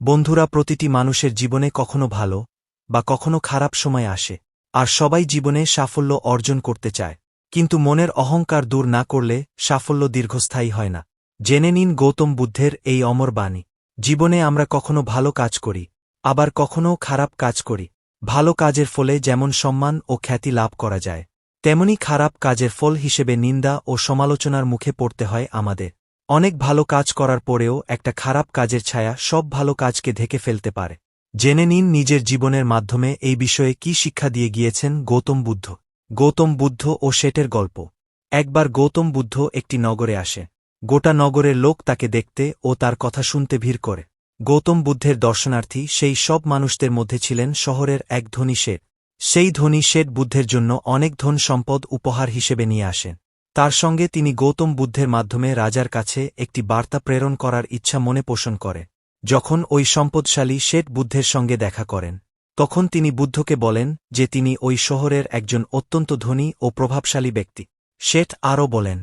বন্ধুরা, প্রতিটি মানুষের জীবনে কখনো ভালো বা কখনো খারাপ সময় আসে, আর সবাই জীবনে সাফল্য অর্জন করতে চায়। কিন্তু মনের অহংকার দূর না করলে সাফল্য দীর্ঘস্থায়ী হয় না। জেনে নিন গৌতম বুদ্ধের এই অমর বাণী, জীবনে আমরা কখনো ভালো কাজ করি, আবার কখনও খারাপ কাজ করি। ভালো কাজের ফলে যেমন সম্মান ও খ্যাতি লাভ করা যায়, তেমনি খারাপ কাজের ফল হিসেবে নিন্দা ও সমালোচনার মুখে পড়তে হয় আমাদের। অনেক ভালো কাজ করার পরেও একটা খারাপ কাজের ছায়া সব ভালো কাজকে ঢেকে ফেলতে পারে। জেনে নিন নিজের জীবনের মাধ্যমে এই বিষয়ে কি শিক্ষা দিয়ে গিয়েছেন গৌতম বুদ্ধ। গৌতম বুদ্ধ ও শেটের গল্প। একবার গৌতম বুদ্ধ একটি নগরে আসে। গোটা নগরের লোক তাকে দেখতে ও তার কথা শুনতে ভিড় করে। গৌতম বুদ্ধের দর্শনার্থী সেই সব মানুষদের মধ্যে ছিলেন শহরের এক ধনী শেঠ। সেই ধনী শেঠ বুদ্ধের জন্য অনেক ধন সম্পদ উপহার হিসেবে নিয়ে আসেন। তার সঙ্গে তিনি গৌতম বুদ্ধের মাধ্যমে রাজার কাছে একটি বার্তা প্রেরণ করার ইচ্ছা মনে পোষণ করে। যখন ওই সম্পদশালী শেঠ বুদ্ধের সঙ্গে দেখা করেন, তখন তিনি বুদ্ধকে বলেন যে তিনি ওই শহরের একজন অত্যন্ত ধনী ও প্রভাবশালী ব্যক্তি। শেঠ আরও বলেন,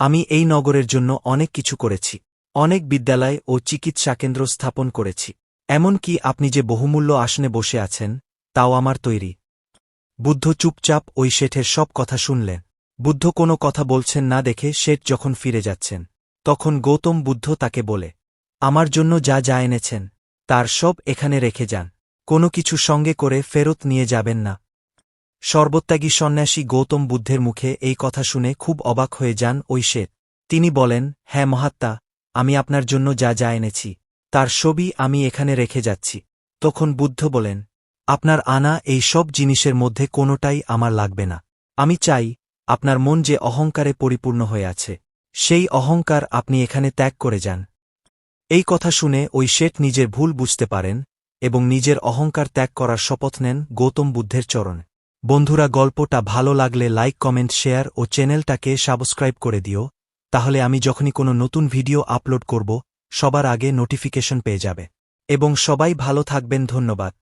আমি এই নগরের জন্য অনেক কিছু করেছি, অনেক বিদ্যালয় ও চিকিৎসা কেন্দ্র স্থাপন করেছি। এমনকি আপনি যে বহুমূল্য আসনে বসে আছেন, তাও আমার তৈরি বুদ্ধ চুপচাপ ওই শেঠের সব কথা শুনলেন। বুদ্ধ কোনো কথা বলছেন না দেখে শেঠ যখন ফিরে যাচ্ছেন, তখন গৌতম বুদ্ধ তাকে বলে, আমার জন্য যা যা এনেছেন, তার সব এখানে রেখে যান, কোনো কিছু সঙ্গে করে ফেরত নিয়ে যাবেন না সর্বত্যাগী সন্ন্যাসী গৌতম বুদ্ধের মুখে এই কথা শুনে খুব অবাক হয়ে যান ওই শেঠ। তিনি বলেন হ্যাঁ মহাত্মা, আমি আপনার জন্য যা যা এনেছি, তার ছবি আমি এখানে রেখে যাচ্ছি তখন বুদ্ধ বলেন, আপনার আনা এই সব জিনিসের মধ্যে কোনোটাই আমার লাগবে না। আমি চাই আপনার মন যে অহংকারে পরিপূর্ণ হয়ে আছে, সেই অহংকার আপনি এখানে ত্যাগ করে যান। এই কথা শুনে ওই শেঠ নিজের ভুল বুঝতে পারেন এবং নিজের অহংকার ত্যাগ করার শপথ নেন গৌতম বুদ্ধের চরণে। বন্ধুরা, গল্পটা ভালো লাগলে লাইক, কমেন্ট, শেয়ার ও চ্যানেলটাকে সাবস্ক্রাইব করে দিও, তাহলে আমি যখনই কোনো নতুন ভিডিও আপলোড করব, সবার আগে নোটিফিকেশন পেয়ে যাবে। এবং সবাই ভালো থাকবেন, ধন্যবাদ।